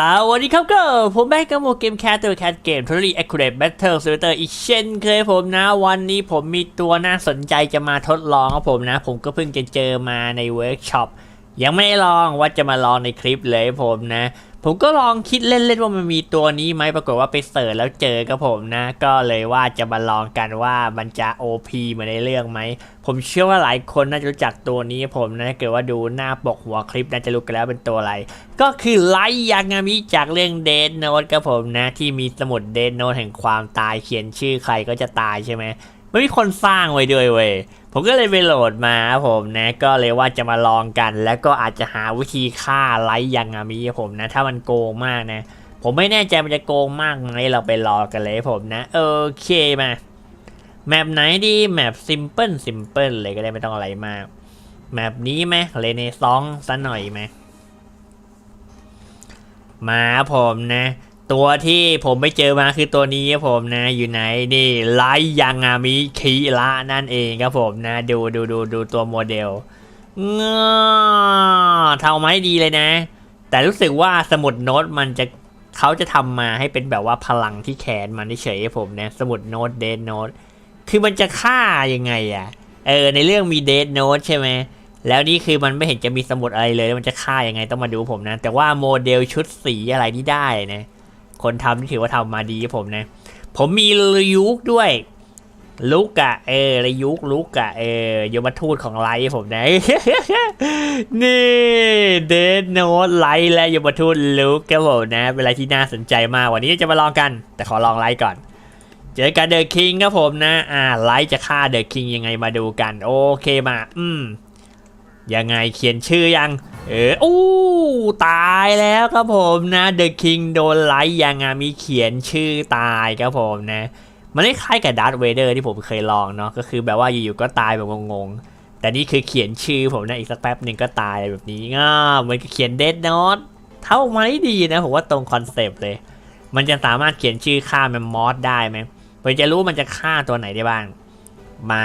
สวัสดีครับก็ผมแม็กับโมเกมแคทตัวแคทเกมทอรี่แอคคูเรตแบทเทิลซิเตอร์อีกเช่นเคยผมนะ วันนี้ผมมีตัวน่าสนใจจะมาทดลองครับผมนะ ผมก็เพิ่งจะเจอมาในเวิร์กช็อป ยังไม่ลองว่าจะมาลองในคลิปเลยผมนะ ผมก็ลองคิดเล่นๆว่ามันมีตัวนี้ไหมปรากฏว่าไปเสิร์ชแล้วเจอกับผมนะ ก็เลยว่าจะมาลองกันว่ามันจะ OP เหมือนในเรื่องไหม ผมเชื่อว่าหลายคนน่าจะรู้จักตัวนี้ผมนะถ้าเกิดว่าดูหน้าปกหัวคลิปน่าจะรู้กันแล้วเป็นตัวอะไร ก็คือไลยางามิจากเรื่องเดนโน e ครับผมนะ ที่มีสมุดเดนโน e แห่งความตายเขียนชื่อใครก็จะตายใช่ไหม ไม่มีคนสร้างไว้ด้วยเว้ยผมก็เลยไปโหลดมาครับผมนะก็เลยว่าจะมาลองกัน แล้วก็อาจจะหาวิธีฆ่าไลยางามิครับผมนะ ถ้ามันโกงมากนะ ผมไม่แน่ใจมันจะโกงมากไหมเราไปรอกันเลยผมนะโอเคมาแมปไหนดีแมปซิมเพิลซิมเพิลเลยก็ได้ไม่ต้องอะไรมากแมปนี้ไหมเรเนซองซะหน่อยไหมมาผมนะ ตัวที่ผมไม่เจอมาคือตัวนี้ครับผมนะ อยู่ไหนนี่ไลยางามิคิระนั่นเองครับผมนะ ดูดูดูดูตัวโมเดลงอเท่าไม้ดีเลยนะ แต่รู้สึกว่าสมุดโน้ตมันจะเขาจะทำมาให้เป็นแบบว่าพลังที่แขนมันเฉยครับผมนะ สมุดโน้ตเดนโน้ตคือมันจะฆ่ายังไงอะ เออ ในเรื่องมีเดทโน e ใช่ไหมแล้วนี่คือมันไม่เห็นจะมีสมุดอะไรเลย มันจะฆ่ายังไงต้องมาดูผมนะ แต่ว่าโมเดลชุดสีอะไรนี่ได้นะ คนทำนี่ถือว่าทำมาดีครับผมนะ ผมมีลยุกด้วย ลุกอะเออรยุกลุกอะเออยมทูตของไลท์ผมนะนี่เดนโน e ไลท์และยมทูตลุกครับผมนะ เป็นอะไรที่น่าสนใจมากวันนี้จะมาลองกัน แต่ขอลองไลท์ก่อนเจอกันเดอะคิงครับผมนะ อ่า ไลท์จะฆ่าเดอะคิงยังไงมาดูกัน โอเคมา อืม ยังไงเขียนชื่อยัง เอออู้ตายแล้วครับผมนะเดอะคิงโดนไลท์ยังไงมีเขียนชื่อตายครับผมนะ มันคล้ายกับดาร์ธเวเดอร์ที่ผมเคยลองเนาะก็คือแบบว่าอยู่ๆก็ตายแบบงงๆ แต่นี่คือเขียนชื่อผมนะอีกสักแป๊บหนึ่งก็ตายแบบนี้ง่าเหมือนกับเขียนเดดนอตเท่ามาได้ดีนะผมว่าตรงคอนเซปต์เลย มันจะสามารถเขียนชื่อฆ่าแมมมอสได้ไหมผมจะรู้มันจะฆ่าตัวไหนได้บ้าง มา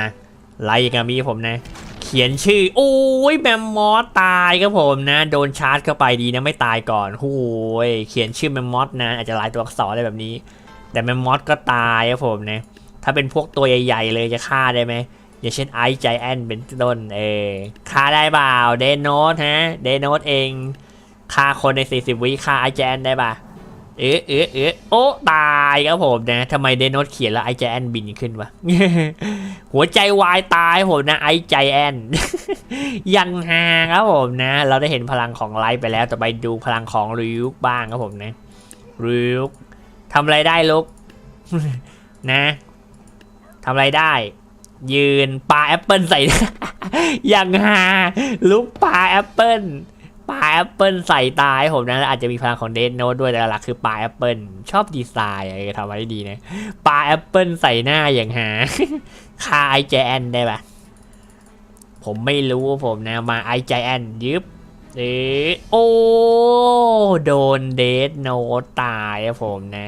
ไล่กับมีผมนะ ขียนชื่อ โอ้ยแมมมอสตายครับผมนะ โดนชาร์จเข้าไปดีนะไม่ตายก่อนโอ้ยเขียนชื่อแมมมอสนะอาจจะลายตัวอักษรอะไรแบบนี้ แต่แมมมอสก็ตายครับผมนะ ถ้าเป็นพวกตัวใหญ่ ๆ เลยจะฆ่าได้ไหมอย่างเช่นไอใจแอนเป็นต้นเออฆ่าได้เปล่าเดนโนตฮะเดนโนตเองฆ่าคนใน 40 วิฆ่าไอใจแอนได้ป่ะ เอ๊ะเอ๊ะเอ๊ะโอ้ตายครับผมนะทำไมเดนโนตเขียนแล้วไอใจแอนบินขึ้นวะหัวใจวายตายผมนะไอใจแอนยังฮาครับผมนะ เราได้เห็นพลังของไลท์ไปแล้วต่อไปดูพลังของริวบ้างครับผมนะริวทำอะไรได้ลูกนะทำอะไรได้ ยืนปาแอปเปิลใส่ยังฮาลูกปาแอปเปิล ปลาแอปเปิลใส่ตายผมนะอาจจะมีพลังของเดนโนด้วยแต่หลักคือปลาแอปเปิลชอบดีไซน์อะไรทำไว้ดีนะปลาแอปเปิลใส่หน้าอย่างหาคาไอแจนได้ปะผมไม่รู้ผมนะมาไอแจนยึบเออโอ้โดนเดนโนตายผมนะ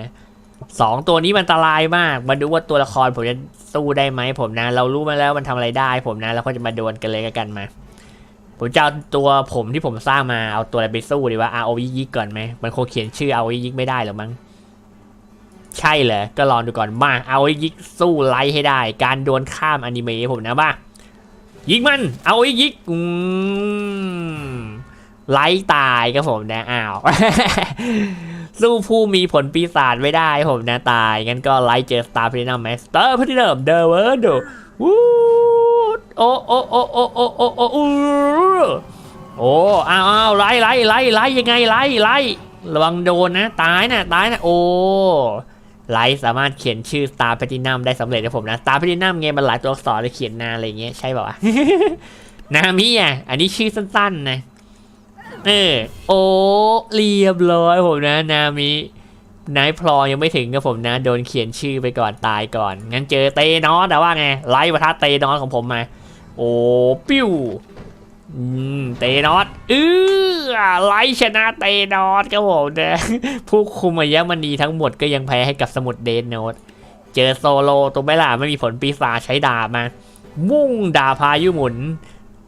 สองตัวนี้มันอันตรายมาก มาดูว่าตัวละครผมจะสู้ได้ไหมผมนะ เรารู้มาแล้วมันทำอะไรได้ผมนะแล้วก็จะมาดวลกันเลยกันมา ผมจะเอาตัวผมที่ผมสร้างมาเอาตัวอะไรไปสู้ดีว่า RO ยิกยิกก่อนไหมมันคงเขียนชื่อ RO ยิกไม่ได้หรอมั้งใช่เหรอก็ลองดูก่อนมา RO ยิกสู้ไลท์ให้ได้ การดวลข้ามอนิเมะผมนะบ้ายิงมัน RO ยิกยิกอืมไลท์ตายก็ผมนะอ้าวสู้ผู้มีผลปีศาจไม่ได้ผมนะตายงั้นก็ไลท์เจอสตาร์พินัมแมสเตอร์พินัมเดอะเวิร์ดวู้ โอ้โอ้โอ้โอ้โอ้โอ้โอ้อู้โอ้อ้าวอ้าวไล่ไล่ไล่ไล่ยังไงไล่ไล่ระวังโดนนะตายนะตายนะโอ้ไลท์สามารถเขียนชื่อ Star Platinum ได้สำเร็จนะผมนะ Star Platinum ไงมันหลายตัวอักษรเลยเขียนนาอะไรเงี้ยใช่ป่าวะนามิอะอันนี้ชื่อสั้นๆนะเออโอ้เรียบร้อยผมนะนามินายพลอยังไม่ถึงกับผมนะ โดนเขียนชื่อไปก่อนตายก่อน งั้นเจอเตนอสแต่ว่าไงไลท์ประทัดเตนอสของผมมา โอ้ปิ้วเตนอสเออไลท์ชนะเตนอสครับผมนะผู้คุมอายะมณีทั้งหมดก็ยังแพ้ให้กับสมุดเดนโนตเจอโซโลตัวไม่ล่ะไม่มีผลปีศาจใช้ดาบมา มุ่งดาพายุหมุน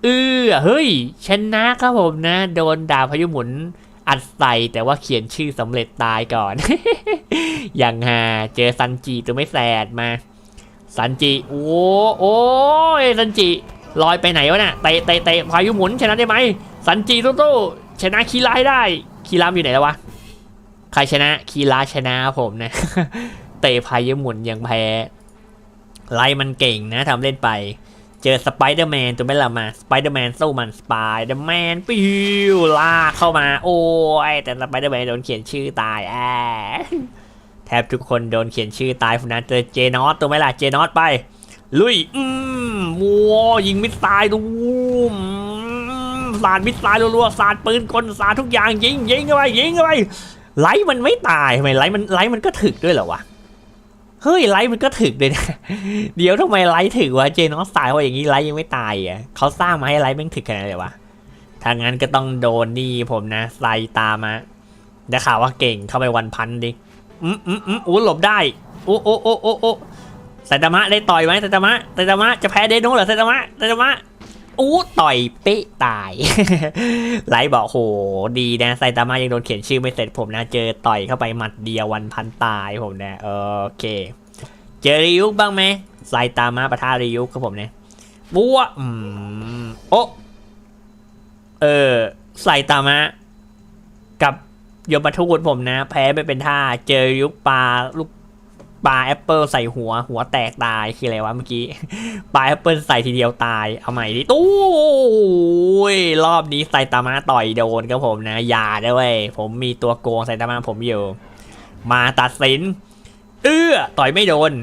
เออเฮ้ย ชนะครับผมนะ โดนดาพายุหมุน อัดใส่แต่ว่าเขียนชื่อสำเร็จตายก่อน อย่างฮาเจอซันจิตัวไม่แสดมา ซันจิ โอ้โอ้ซันจิ ลอยไปไหนวะน่ะเตะเตะเตะพายุหมุนชนะได้ไหมซันจิตู้ตู้ชนะคีราให้ได้คีรามอยู่ไหนแล้ววะใครชนะคีราชนะผมนะเตะพายุหมุนยังแพ้ไล่มันเก่งนะทำเล่นไป เจอสไปเดอร์แมนตัวไม่ละมาสไปเดอร์แมนสู้มันสไปเดอร์แมนปิวลากเข้ามา โอ้ยแต่สไปเดอร์แมนโดนเขียนชื่อตายแอแทบทุกคนโดนเขียนชื่อตายคนนั้นเจอเจนอสตัวไม่ละเจนอสไป ลุย อืมวัวยิงมิสไซล์ดูมสาดมิสไซล์รัวๆสาดปืนกลสาดทุกอย่างยิงยิงเข้าไปยิงเข้าไปไลท์มันไม่ตายทำไมไลท์มันไลท์มันก็ถึกด้วยเหรอวะเฮ้ยไลท์มันก็ถึกเลยนะเดี๋ยวทำไมไลท์ถึกวะเจนอสตายเพราะอย่างนี้ไลท์ยังไม่ตายอะเขาสร้างมาให้ไลท์แม่งถึกขนาดไหนวะถ้างั้นก็ต้องโดนนี่ผมนะไซตามมาได้ข่าวว่าเก่งเข้าไปวันพันดิอืมอืมอืมอู้หลบได้โอ้โอ้โอ้โอ้ ไซตามะได้ต่อยไหมไซตามะไซตามะจะแพ้เดโนเหรอไซตามะไซตามะอู้ต่อยเป๊ะตายไลท์บอกโหดีนะไซตามะยังโดนเขียนชื่อไม่เสร็จผมนะเจอต่อยเข้าไปหมัดเดียววันพันตายผมนะโอเค เจอริยุกบ้างไหมไซตามะปะทาริยุกครับผมเนี่ยบัวอืมโอะเออไซตามะ กับโยมทูตผมนะ แพ้ไปเป็นท่าเจอริยุกปลาลูก ปลาแอปเปิลใส่หัวหัวแตกตายคืออะไรวะเมื่อกี้ปลาแอปเปิลใส่ทีเดียวตายเอาใหม่ดิตู้ยรอบนี้ไซตามะต่อยโดนครับผมนะอย่าด้วยเวยผมมีตัวโกงไซตามะผมอยู่ มาตัดสิน เอื้อต่อยไม่โดน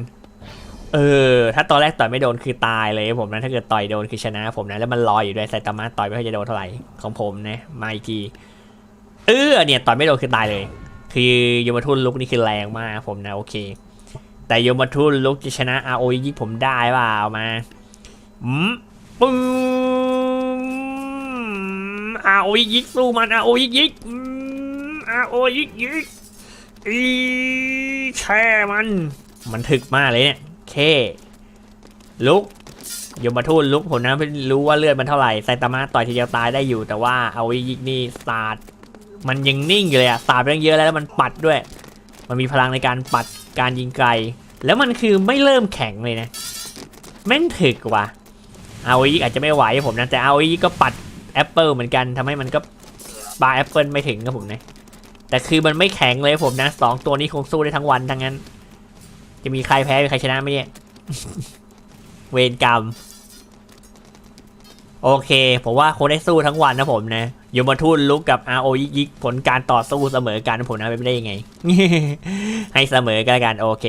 เออ ถ้าตอนแรกต่อยไม่โดนคือตายเลยผมนะถ้าเกิดต่อยโดนคือชนะ ผมนะแล้วมันลอยอยู่ด้วยไซตามะต่อยไม่ค่อยจะโดนเท่าไหร่ของผมนะมาอีกทีเออเนี่ยต่อยไม่โดนคือตายเลย คือยมทูตลุกนี่คือแรงมากผมนะโอเค แต่โยมทูตลุกจะชนะอาโอยิผมได้เปล่ามาอืมปึ้มอาโอยิกสู้มันอาโอยิกยิกอืมอาโอยิกยิกอีแช่มัน มันถึกมากเลยเนี่ยเคลุกโยมทูตลุกผมนะไม่รู้ว่าเลือดมันเท่าไหร่ไซตามะต่อยทีเดียวตายได้อยู่ แต่ว่าอาโอยิกนี่สาดมันยังนิ่งอยู่เลยอะสาดไปตั้งเยอะแล้วแล้วมันปัดด้วย มันมีพลังในการปัดการยิงไกล แล้วมันคือไม่เริ่มแข็งเลยนะ แม่งถึกว่ะเอาอีกอาจจะไม่ไหวผมนะ แต่เอาอีกก็ปัดแอปเปิลเหมือนกันทำให้มันก็ปาแอปเปิลไม่ถึงครับผมนะ แต่คือมันไม่แข็งเลยผมนะสองตัวนี้คงสู้ได้ทั้งวันทั้งนั้น จะมีใครแพ้มีใครชนะไหมเนี่ย เวรกรรม โอเค ผมว่าคงได้สู้ทั้งวันนะผมนะยมทูตลุกกับ RO ยิกยิกผลการต่อสู้เสมอกันผมนะเป็นไม่ได้ยังไง ให้เสมอกันกันโอเค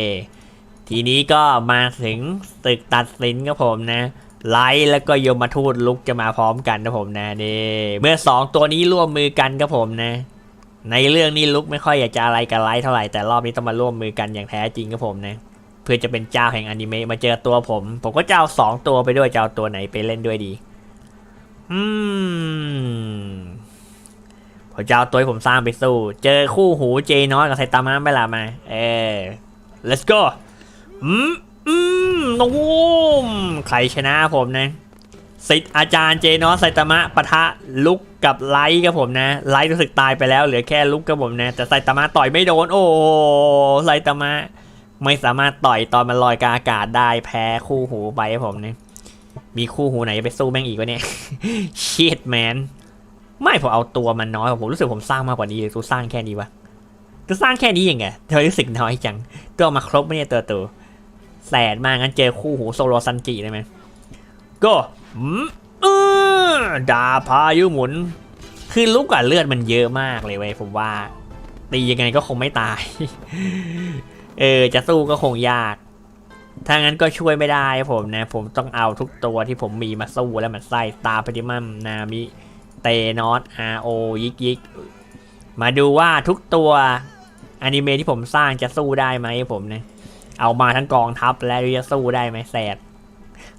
ทีนี้ก็มาถึงศึกตัดสินครับผมนะไลท์แล้วก็ยมทูตลุกจะมาพร้อมกันนะผมนะนี่เมื่อสองตัวนี้ร่วมมือกันครับผมนะ ในเรื่องนี้ลุกไม่ค่อยอยากจะอะไรกับไลท์เท่าไหร่แต่รอบนี้ต้องมาร่วมมือกันอย่างแท้จริงครับผมนะ เพื่อจะเป็นเจ้าแห่งอนิเมะมาเจอตัวผม ผมก็จะเอาสองตัวไปด้วยจะเอาตัวไหนไปเล่นด้วยดีอืมผมจะเอาตัวที่ผมสร้างไปสู้ เจอคู่หูเจน้อยกับไซตามะไม่ละมา เออ let's go อืมอืมตูมใครชนะผมนะสิทธิ์อาจารย์เจนอสไซตามะปะทะลุกกับไลท์กับผมนะ ไลท์รู้สึกตายไปแล้วเหลือแค่ลุกกับผมนะ แต่ไซตามะต่อยไม่โดน โอ้ไซตามะไม่สามารถต่อยตอนมันลอยกาอากาศได้แพ้คู่หูไปครับผมนะมีคู่หูไหนไปสู้แม่งอีกวะเนี่ยชิดแมนไม่ผมเอาตัวมันน้อยผมรู้สึกผมสร้างมากกว่านี้เลยตัวสร้างแค่นี้วะตัวสร้างแค่นี้ยังไงเธอรู้สึกน้อยจังตัวมาครบไม่เนี่ยตัวตัว แสดมากงั้นเจอคู่หูโซโลซันจิได้ไหมก็อืมเออดาพายุหมุน คือลูกกับเลือดมันเยอะมากเลยเว้ยผมว่า ตียังไงก็คงไม่ตาย เออ จะสู้ก็คงยาก ถ้างั้นก็ช่วยไม่ได้ผมนะ ผมต้องเอาทุกตัวที่ผมมีมาสู้แล้วมันไส้ตาพดิมัมนามิเตนอสอาโอยิกยิกมาดูว่าทุกตัวอนิเมะที่ผมสร้างจะสู้ได้ไหมผมนะ เอามาทั้งกองทัพแล้วจะสู้ได้ไหมแสด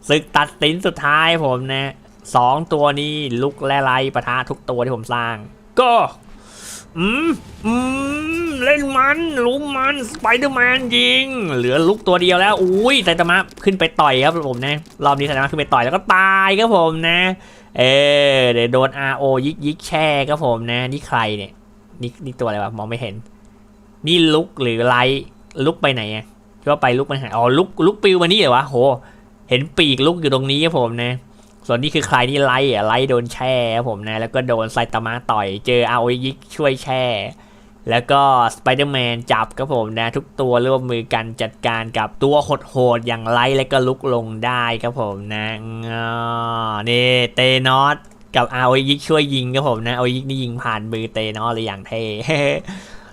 ศึกตัดสินสุดท้ายผมนะสองตัวนี้ลุกและไลปะทะทุกตัวที่ผมสร้าง ก็ อืม อืม เล่นมันลุมมันสไปเดอร์แมนยิง เหลือลุกตัวเดียวแล้ว อุ้ยไซตามะขึ้นไปต่อยครับผมนะ รอบนี้ไซตามะขึ้นไปต่อยแล้วก็ตายครับผมนะ เออเดี๋ยวโดน RO ยิกยิกแช่ครับผมนะ นี่ใครเนี่ย นี่นี่ตัวอะไรวะมองไม่เห็น นี่ลุกหรือไลลุกไปไหนอะ คิดว่าไปลุกมันหายอ๋อลุกลุกปิวมานี่เหรอวะโห เห็นปีกลุกอยู่ตรงนี้ครับผมนะส่วนนี้คือใครที่ไล่อะไล่โดนแช่ครับผมนะแล้วก็โดนไซตามะต่อยเจออาโอยิกช่วยแช่ แล้วก็สไปเดอร์แมนจับครับผมนะ ทุกตัวร่วมมือกันจัดการกับตัวโหดๆอย่างไล่และก็ลุกลงได้ครับผมนะนี่เตนอสกับอาโอยิกช่วยยิงครับผมนะอาโอยิกนี่ยิงผ่านมือเตนอสเลยอย่างเท่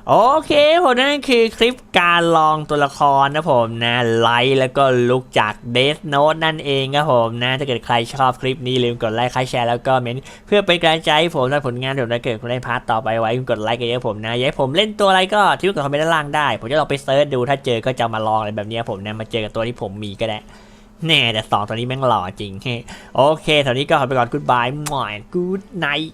โอเคผมนั่นคือคลิปการลองตัวละครนะผมนะไลท์แล้วก็ลุกจากเดสโน e นั่นเองครับผมนะถ้าเกิดใครชอบคลิปนี้ลืมกดไลค์ใครแชร์แล้วก็เมนเพื่อเป็นกำลังใจผมและผลงานเดี๋ยวถ้าเกิดคุณได้พาร์ทต่อไปไว้กดไลค์กันเยอะผมนะอยากให้ผมเล่นตัวอะไรก็ทิ้งกับคอมเมนต์ด้านล่างได้ ผมจะลองไปเซิร์ชดูถ้าเจอก็จะมาลองอะไรแบบนี้ผมนะมาเจอกับตัวที่ผมมีก็ได้แน่แต่สองตัวนี้แม่งหล่อจริงโอเคตอนนี้ก็ขอไปก่อนกูดบายหมอยกูดไนท์